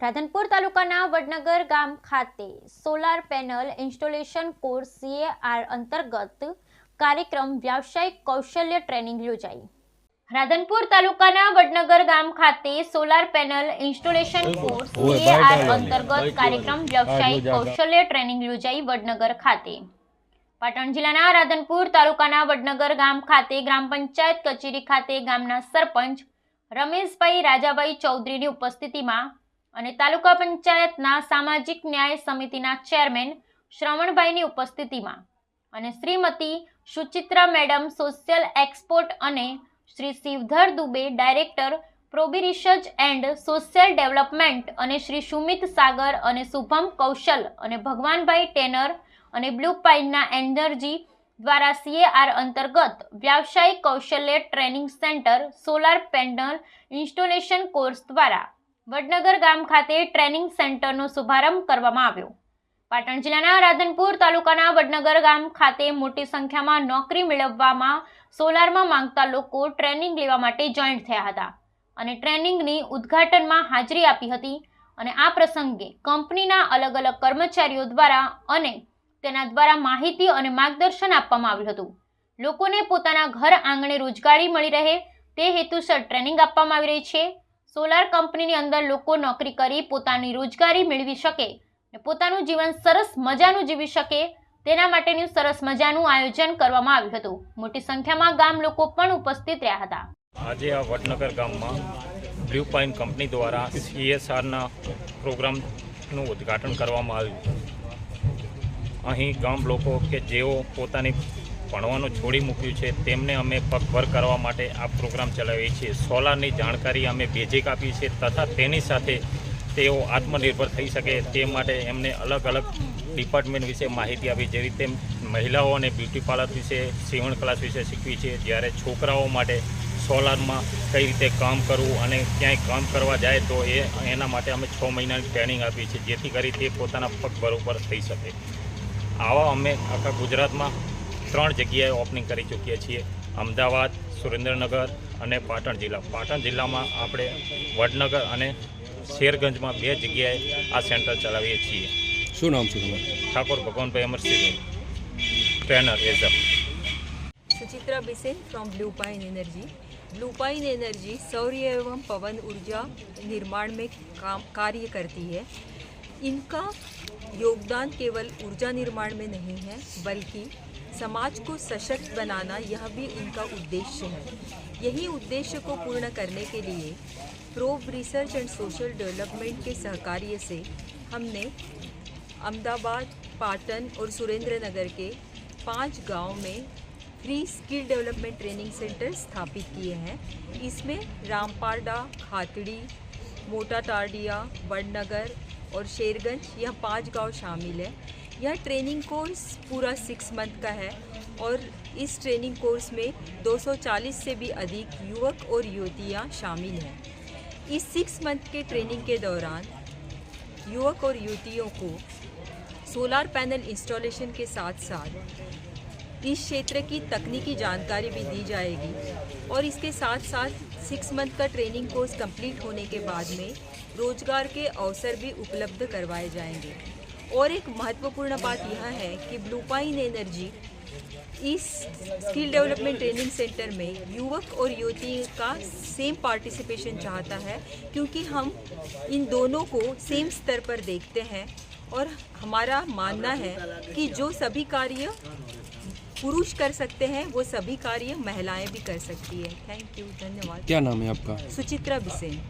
રાધનપુર તાલુકાના વડનગર ગામ ખાતે solar panel installation course CAR અંતર્ગત કાર્યક્રમ વ્યાવસાયિક કૌશલ્ય ટ્રેનિંગ યોજાઈ રાધનપુર તાલુકાના વડનગર ગામ ખાતે solar panel installation course CAR અંતર્ગત કાર્યક્રમ. વ્યાવસાયિક. કૌશલ્ય ટ્રેનિંગ યોજાઈ વડનગર ખાતે પાટણ જિલ્લાના રાધનપુર તાલુકાના વડનગર ગામ ખાતે ગ્રામ પંચાયત કચેરી ખાતે ગામના સરપંચ રમેશભાઈ રાજાભાઈ ચૌધરીની ઉપસ્થિતિમાં અને તાલુકા પંચાયતના સામાજિક ન્યાય સમિતિના ચેરમેન શ્રવણભાઈની ઉપસ્થિતિમાં. અને Shrimati Suchitra madam social export અને Shri Shivdhar Dubey director probe research and social development અને શ્રી સુમિત સાગર અને શુભમ કૌશલ અને ભગવાનભાઈ ટેનર અને બ્લુ પાઇનના એનર્જી દ્વારા સીએઆર અંતર્ગત વ્યાવસાયિક કૌશલ્ય training centre, solar panel, installation course દ્વારા વડનગર ગામ ખાતે ટ્રેનિંગ સેન્ટરનો શુભારંભ કરવામાં આવ્યો. પાટણ જિલ્લાના રાધનપુર તાલુકાના વડનગર ગામ ખાતે મોટી સંખ્યામાં નોકરી મેળવવામાં સોલારમાં માંગતા લોકો ટ્રેનિંગ લેવા માટે જોઈન્ટ થયા હતા અને ટ્રેનિંગની ઉદ્ઘાટનમાં હાજરી આપી હતી અને આ પ્રસંગે કંપનીના અલગ અલગ કર્મચારીઓ દ્વારા અને તેના દ્વારા માહિતી અને માર્ગદર્શન આપવામાં આવ્યું હતું. લોકોને પોતાના ઘર આંગણે રોજગારી મળી રહે તે હેતુસર ટ્રેનિંગ આપવામાં આવી રહી છે. સોલાર કંપનીની અંદર લોકો નોકરી કરી પોતાની રોજગારી મેળવી શકે અને પોતાનું જીવન સરસ મજાનું જીવી શકે તેના માટેનું સરસ મજાનું આયોજન કરવામાં આવ્યું હતું. મોટી સંખ્યામાં ગામ લોકો પણ ઉપસ્થિત રહ્યા હતા. આજે આ વડનગર ગામમાં બ્લુ પાઇન કંપની દ્વારા સીએસઆરના પ્રોગ્રામનું ઉદ્ઘાટન કરવામાં આવ્યું. અહીં ગામ લોકો કે જેઓ પોતાની ભણવાનું છોડી મૂક્યું છે. તેમને અમે પગભર કરવા માટે આ પ્રોગ્રામ ચલાવીએ છીએ. સોલારની જાણકારી અમે બેઝિક આપી છે તથા તેની સાથે તેઓ આત્મનિર્ભર થઈ શકે તે માટે એમને અલગ અલગ ડિપાર્ટમેન્ટ વિશે માહિતી આપી. જેવી રીતે મહિલાઓ અને બ્યુટી પાર્લર વિશે સીવણ ક્લાસ વિશે શીખવી છે. જ્યારે છોકરાઓ માટે સોલારમાં કઈ રીતે કામ કરવું અને ક્યાંય કામ કરવા જાય તો એ, એના માટે અમે છ મહિનાની ટ્રેનિંગ આપી છે જેથી કરી તે પોતાના પગભર ઉપર થઈ શકે. આવા અમે આખા ગુજરાતમાં ત્રણ જગ્યાએ ઓપનિંગ કરી ચૂકીએ છીએ અમદાવાદ સુરેન્દ્રનગર અને પાટણ જિલ્લા પાટણ જિલ્લામાં આપણે વડનગર અને શેરગંજમાં બે જગ્યાએ આ સેન્ટર ચલાવીએ છીએ શું નામ છે તમારું Thakor Bhagwanbhai Amarsinh trainer as a Suchitra Bisen from Blue Pine Energy Blue Pine Energy सौर्य एवं पवन ऊर्जा निर्माण में काम कार्य करती है इनका योगदान केवल ऊर्जा निर्माण में नहीं है बल्कि समाज को सशक्त बनाना यह भी इनका उद्देश्य है। यही उद्देश्य को पूर्ण करने के लिए probe research and social development के सहकार्य से हमने अहमदाबाद, पाटन और सुरेंद्र नगर के पाँच गाँव में free skill development training centre स्थापित किए हैं। इसमें रामपाड़ा खातड़ी मोटा टारडिया वडनगर और शेरगंज यह पाँच गाँव शामिल है। यह ट्रेनिंग कोर्स पूरा सिक्स मंथ का है और इस ट्रेनिंग कोर्स में 240 से भी अधिक युवक और युवतियाँ शामिल हैं। इस सिक्स मंथ के ट्रेनिंग के दौरान युवक और युवतियों को सोलार पैनल इंस्टॉलेशन के साथ साथ इस क्षेत्र की तकनीकी जानकारी भी दी जाएगी और इसके साथ साथ सिक्स मंथ का ट्रेनिंग कोर्स कंप्लीट होने के बाद में रोज़गार के अवसर भी उपलब्ध करवाए जाएँगे। और एक महत्वपूर्ण बात यह है कि ब्लूपाइन एनर्जी इस स्किल डेवलपमेंट ट्रेनिंग सेंटर में युवक और युवती का सेम पार्टिसिपेशन चाहता है क्योंकि हम इन दोनों को सेम स्तर पर देखते हैं और हमारा मानना है कि जो सभी कार्य पुरुष कर सकते हैं वो सभी कार्य महिलाएँ भी कर सकती है। थैंक यू धन्यवाद। क्या नाम है आपका? सुचित्रा बिसेन।